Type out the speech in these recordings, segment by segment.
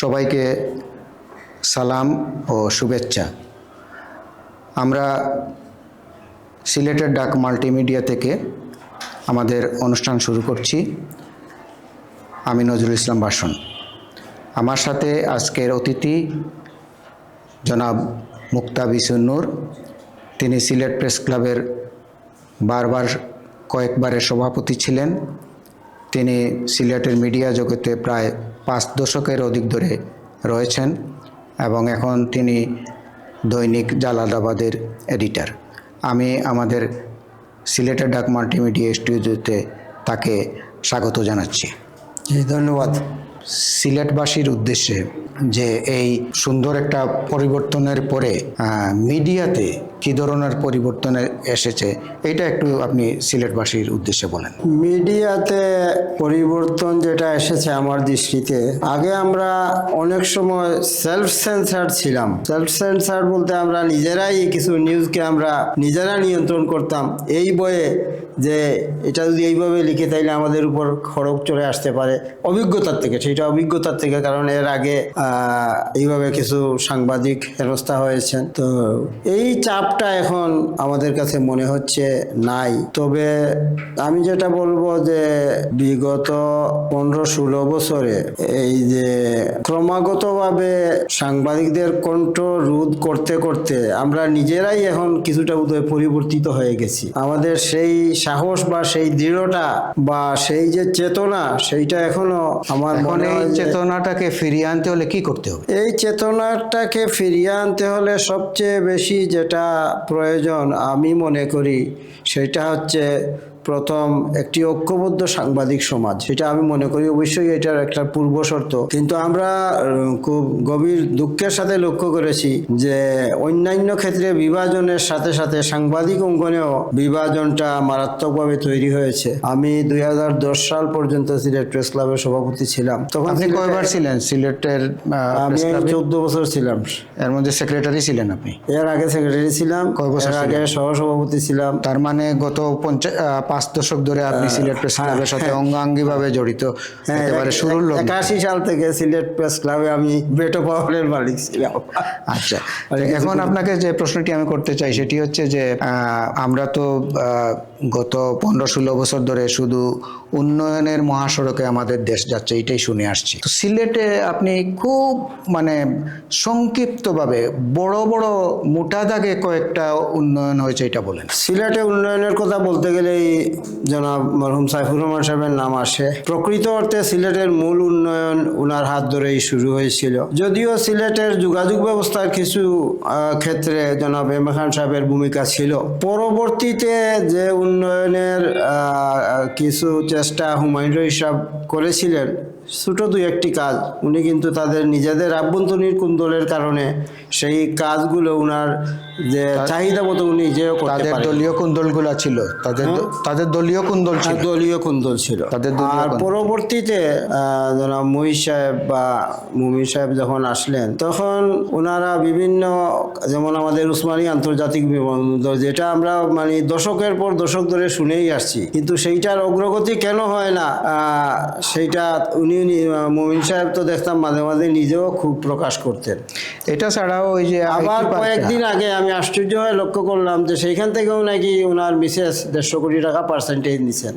সবাইকে সালাম ও শুভেচ্ছা। আমরা সিলেটের ডাক মাল্টিমিডিয়া থেকে আমাদের অনুষ্ঠান শুরু করছি। আমি নজরুল ইসলাম বাসন। আমার সাথে আজকের অতিথি জনাব মুক্তা বিসুন্নুর তিনি সিলেট প্রেস ক্লাবের বারবার কয়েকবারের সভাপতি ছিলেন। তিনি সিলেটের মিডিয়া জগতে প্রায় পাঁচ দশকের অধিক ধরে রয়েছেন এবং এখন তিনি দৈনিক জালালাবাদের এডিটার। আমি আমাদের সিলেটের ডাক মাল্টিমিডিয়া স্টুডিওতে তাকে স্বাগত জানাচ্ছি। ধন্যবাদ। সিলেটবাসীর উদ্দেশ্যে যে এই সুন্দর একটা পরিবর্তনের পরে মিডিয়াতে কী ধরনের পরিবর্তন এসেছে? এটা একটু আপনি সিলেটবাসীর উদ্দেশ্যে বলেন। মিডিয়াতে পরিবর্তন যেটা এসেছে আমার দৃষ্টিতে, আগে আমরা অনেক সময় সেলফ সেন্সার ছিলাম। সেলফ সেন্সার বলতে আমরা নিজেরাই কিছু নিউজকে আমরা নিজেরা নিয়ন্ত্রণ করতাম। এই বয়ে যে এটা যদি এইভাবে লিখে তাইলে আমাদের উপর খড়গ চলে আসতে পারে। অভিজ্ঞতার থেকে, সেটা অভিজ্ঞতার থেকে, কারণ এর আগে এইভাবে কিছু সাংবাদিক হেনস্থা হয়েছেন। তো এই চাপটা এখন আমাদের কাছে মনে হচ্ছে নাই। তবে আমি যেটা বলব যে বিগত পনেরো ষোলো বছরে এই যে ক্রমাগতভাবে সাংবাদিকদের কণ্ঠ রোধ করতে করতে আমরা নিজেরাই এখন কিছুটা বোধহয় পরিবর্তিত হয়ে গেছি। আমাদের সেই সাহস বা সেই দৃঢ়তা বা সেই যে চেতনা সেইটা এখনও আমার মনে এই চেতনাটাকে ফিরিয়ে আনতে হলে কি করতে হবে? এই চেতনাটাকে ফিরিয়ে আনতে হলে সবচেয়ে বেশি যেটা প্রয়োজন আমি মনে করি সেটা হচ্ছে প্রথম একটি ঐক্যবদ্ধ সাংবাদিক সমাজ। সেটা আমি মনে করি অবশ্যই এটার একটা পূর্ব শর্ত। কিন্তু আমরা খুব গভীর দুঃখের সাথে লক্ষ্য করেছি যে অন্যান্য ক্ষেত্রে বিভাজনের সাথে সাথে সাংবাদিক অঙ্গনেও বিভাজনটা মারাত্মকভাবে তৈরি হয়েছে। আমি দুই হাজার দশ সাল পর্যন্ত সিলেট প্রেস ক্লাবের সভাপতি ছিলাম। তখন আপনি কয়বার ছিলেন? সিলেটের আমি চোদ্দ বছর ছিলাম। এর মধ্যে সেক্রেটারি ছিলেন আপনি? এর আগে সেক্রেটারি ছিলাম। কয় বছর আগে সহসভাপতি ছিলাম। তার মানে গত পঞ্চা- আহ, পাঁচ দশক ধরে আপনি সিলেট প্রেস ক্লাবের সাথে অঙ্গাঙ্গি ভাবে জড়িত হ্যাঁ, একেবারে শুরুর লোক একাশি সাল থেকে সিলেট প্রেস ক্লাবে আমি বেটো পাওয়ারের মালিক ছিলাম। আচ্ছা এখন আপনাকে যে প্রশ্নটি আমি করতে চাই সেটি হচ্ছে যে আহ, আমরা তো আহ, গত পনেরো ষোলো বছর ধরে শুধু উন্নয়নের মহাসড়কে আমাদের দেশ যাচ্ছে এটাই শুনে আসছি। তো সিলেটে আপনি খুব মানে সংক্ষিপ্তভাবে বড় বড় মোটা দাগে কয়েকটা উন্নয়ন হয়েছে, এটা বলেন। সিলেটে উন্নয়নের কথা বলতে গেলেই জনাব মরহুম সাইফুর রহমান সাহেবের নাম আসে। প্রকৃত অর্থে সিলেটের মূল উন্নয়ন ওনার হাত ধরেই শুরু হয়েছিল। যদিও সিলেটের যোগাযোগ ব্যবস্থার কিছু ক্ষেত্রে জনাব এম খান সাহেবের ভূমিকা ছিল। পরবর্তীতে যে উন্নয়নের কিছু চেষ্টা হুমায়ুন হিসাব করেছিলেন, ছোটো দুই একটি কাজ। উনি কিন্তু তাদের নিজেদের আভ্যন্তরীণ কুন্দলের কারণে সেই কাজগুলো উনার যে চাহিদা মতো উনি তাদের দলীয় ছিল। তাদের তাদের দলীয় কুন্দল ছিল। আর দলীয় ছিল। তাদের আর পরবর্তীতে জনাব মহিষ সাহেব বা মুমিন সাহেব যখন আসলেন তখন ওনারা বিভিন্ন যেমন আমাদের উসমানী আন্তর্জাতিক বিমানবন্দর যেটা আমরা মানে দশকের পর দশক ধরে শুনেই আসছি। কিন্তু সেইটার অগ্রগতি কেন হয় না? সেইটা উনি মুমিন সাহেব তো দেখতাম মাঝে মাঝে নিজেও খুব প্রকাশ করতেন। এটা ছাড়াও ওই যে আবার কয়েকদিন আগে আমি আশ্চর্য হয়ে লক্ষ্য করলাম যে সেইখান থেকেও নাকি ওনার মিসেস দেড়শো কোটি টাকা পার্সেন্টেজ নিছেন।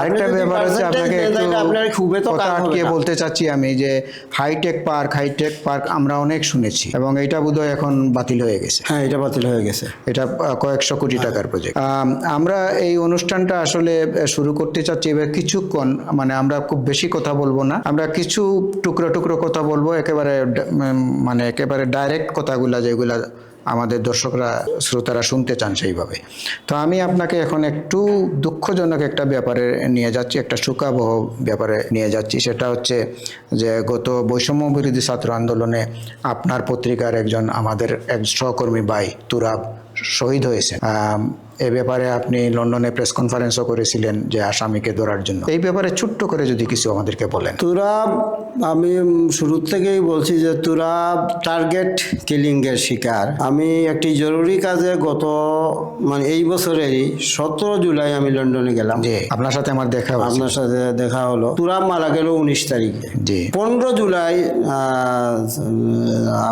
আরেকটা ব্যাপার আপনাকে আপনার খুবই তো আটকে বলতে চাচ্ছি আমি যে হাইটেক পার্ক হাইটেক পার্ক আমরা অনেক শুনেছি এবং এটা বোধহয় এখন বাতিল হয়ে গেছে। হ্যাঁ এটা বাতিল হয়ে গেছে। এটা কয়েকশো কোটি টাকার প্রজেক্ট আমরা এই অনুষ্ঠানটা আসলে শুরু করতে চাচ্ছি এবার কিছুক্ষণ মানে আমরা খুব বেশি কথা বলব না। আমরা কিছু টুকরো টুকরো কথা বলব একেবারে মানে একেবারে ডাইরেক্ট কথাগুলা যেগুলা আমাদের দর্শকরা শ্রোতারা শুনতে চান সেইভাবে। তো আমি আপনাকে এখন একটু দুঃখজনক একটা ব্যাপারে নিয়ে যাচ্ছি একটা শোকাবহ ব্যাপারে নিয়ে যাচ্ছি। সেটা হচ্ছে যে গত বৈষম্য বিরোধী ছাত্র আন্দোলনে আপনার পত্রিকার একজন আমাদের এক সহকর্মী বাই তুরাব শহীদ হয়েছেন। আম, এ ব্যাপারে আপনি লন্ডনে প্রেস কনফারেন্সও করেছিলেন যে আসামিকে ধরার জন্য। এই ব্যাপারে ছোট্ট করে যদি কিছু আমাদেরকে বলেন। তুরাব আমি শুরু থেকেই বলছি যে তুরাব টার্গেট কিলিং এর শিকার। আমি একটি জরুরি কাজে গত মানে এই বছরেরই সতেরো জুলাই আমি লন্ডনে গেলাম। জি আপনার সাথে আমার দেখা আপনার সাথে দেখা হলো। তুরাব মারা গেল উনিশ তারিখে। জি। পনেরো জুলাই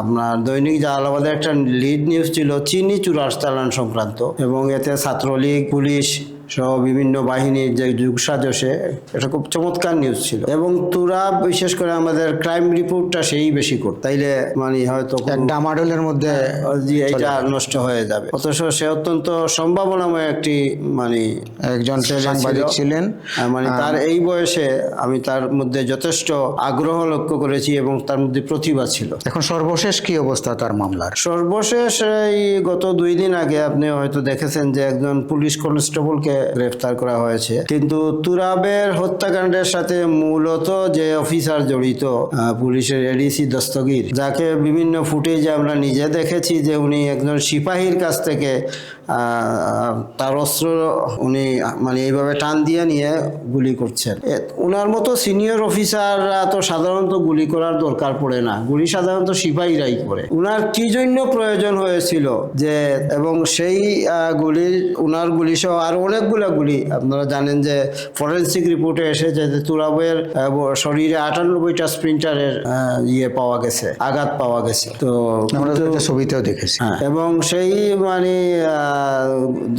আপনার দৈনিক জালালাবাদের একটা লিড নিউজ ছিল চিনি চুরাস চালান সংক্রান্ত। এবং এতে ছাত্রলীগ পুলিশ সহ বিভিন্ন বাহিনীর যে যুগ সাজসে এটা খুব চমৎকার নিউজ ছিল। এবং তুরা বিশেষ করে আমাদের ক্রাইম রিপোর্টটা সেই বেশি করত তাইলে মানে হয়তো ডামাডোলের মধ্যে জি এটা নষ্ট হয়ে যাবে। অথচ সে অত্যন্ত সম্ভাবনাময় একটি মানে একজন সাংবাদিক ছিলেন। মানে তার এই বয়সে আমি তার মধ্যে যথেষ্ট আগ্রহ লক্ষ্য করেছি এবং তার মধ্যে প্রতিভা ছিল। এখন সর্বশেষ কি অবস্থা তার মামলার? সর্বশেষ এই গত দুই দিন আগে আপনি হয়তো দেখেছেন যে একজন পুলিশ কনস্টেবলকে গ্রেফতার করা হয়েছে। কিন্তু তুরাবের হত্যাকাণ্ডের সাথে মূলত যে অফিসার জড়িত পুলিশের এডিসি দস্তগীর, যাকে বিভিন্ন ফুটেজে আমরা নিজে দেখেছি যে উনি একজন সিপাহীর কাছ থেকে তার অস্ত্র উনি মানে এইভাবে টান দিয়ে নিয়ে গুলি করছেন। ওনার মতো সিনিয়র অফিসাররা তো সাধারণত গুলি করার দরকার পড়ে না। গুলি সাধারণত সিপাহীরাই করে। উনার কি জন্য প্রয়োজন হয়েছিল যে এবং সেই গুলি উনার গুলি সহ আর অনেকগুলা গুলি আপনারা জানেন যে ফরেন্সিক রিপোর্টে এসেছে যে তুরাবের শরীরে আটানব্বইটা স্প্রিন্টারের ইয়ে পাওয়া গেছে আঘাত পাওয়া গেছে। তো আমরা ছবিতেও দেখেছি। হ্যাঁ, এবং সেই মানে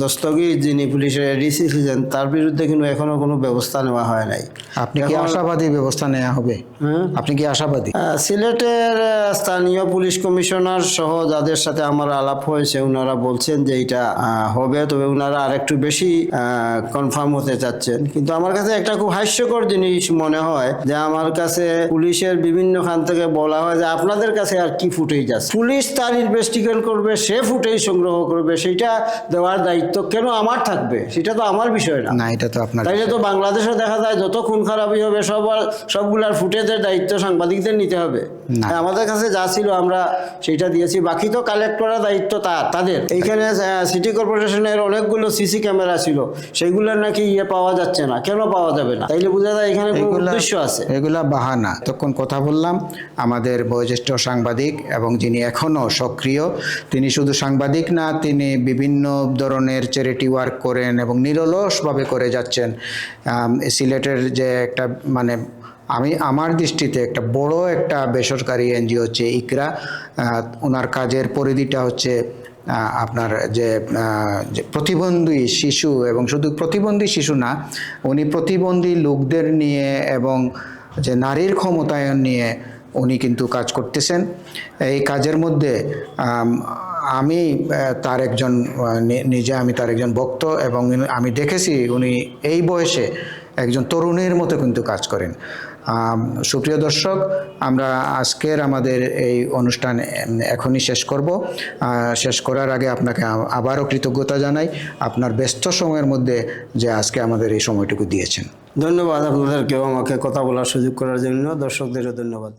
দস্তগীর যিনি পুলিশের এডিসি ছিলেন তার বিরুদ্ধে কিন্তু এখনও কোনো ব্যবস্থা নেওয়া হয় নাই। আপনি কি আশাবাদী ব্যবস্থা নেওয়া হবে? হ্যাঁ। আপনি কি আশাবাদী? সিলেটের স্থানীয় পুলিশ কমিশনার সহ যাদের সাথে আমার আলাপ হয়েছে ওনারা বলছেন যে এটা হবে। তবে ওনারা আরেকটু বেশি কনফার্ম হতে চাচ্ছেন। কিন্তু আমার কাছে একটা খুব হাস্যকর জিনিস মনে হয় যে আমার কাছে পুলিশের বিভিন্ন খান থেকে বলা হয় যে আপনাদের কাছে আর কি ফুটেজ আছে? পুলিশ তার ইনভেস্টিগেট করবে সে ফুটেজ সংগ্রহ করবে সেটা দেওয়ার দায়িত্ব কেন আমার থাকবে? সেটা তো আমার বিষয় না। না এটা তো আপনার তাইলে তো বাংলাদেশে দেখা যায় যত খুন খারাপই হবে সব সবগুলার ফুটেজের দায়িত্ব সাংবাদিকদের নিতে হবে। আমাদের কাছে যা ছিল আমরা সেটা দিয়েছি। বাকি তো কালেক্ট করার দায়িত্ব তার তাদের। এইখানে সিটি কর্পোরেশনের অনেকগুলো সিসি ক্যামেরা ছিল। সেগুলোর নাকি ইয়ে পাওয়া যাচ্ছে না। কেন পাওয়া যাবে না? তাইলে বোঝা যায় এখানে উদ্দেশ্য আছে। এগুলা বাহানা। তখন কথা বললাম আমাদের বয়োজ্যেষ্ঠ সাংবাদিক এবং যিনি এখনও সক্রিয় তিনি শুধু সাংবাদিক না তিনি বিভিন্ন ধরনের চ্যারিটি ওয়ার্ক করেন এবং নিরলসভাবে করে যাচ্ছেন। সিলেটের যে একটা মানে আমি, আমার দৃষ্টিতে একটা বড় একটা বেসরকারি এনজিও হচ্ছে ইকরা। ওনার কাজের পরিধিটা হচ্ছে আপনার যে প্রতিবন্ধী শিশু এবং শুধু প্রতিবন্ধী শিশু না, উনি প্রতিবন্ধী লোকদের নিয়ে এবং যে নারীর ক্ষমতায়ন নিয়ে উনি কিন্তু কাজ করতেছেন। এই কাজের মধ্যে আম, তার একজন নিজে আমি তার একজন ভক্ত এবং আমি দেখেছি উনি এই বয়সে একজন তরুণের মতো কিন্তু কাজ করেন। সুপ্রিয় দর্শক আমরা আজকের আমাদের এই অনুষ্ঠান এখনই শেষ করব। শেষ করার আগে আপনাকে আবারও কৃতজ্ঞতা জানাই। আপনার ব্যস্ত সময়ের মধ্যে যে আজকে আমাদের এই সময়টুকু দিয়েছেন। ধন্যবাদ আপনাদেরকেও আমাকে কথা বলার সুযোগ করার জন্য। দর্শকদেরও ধন্যবাদ।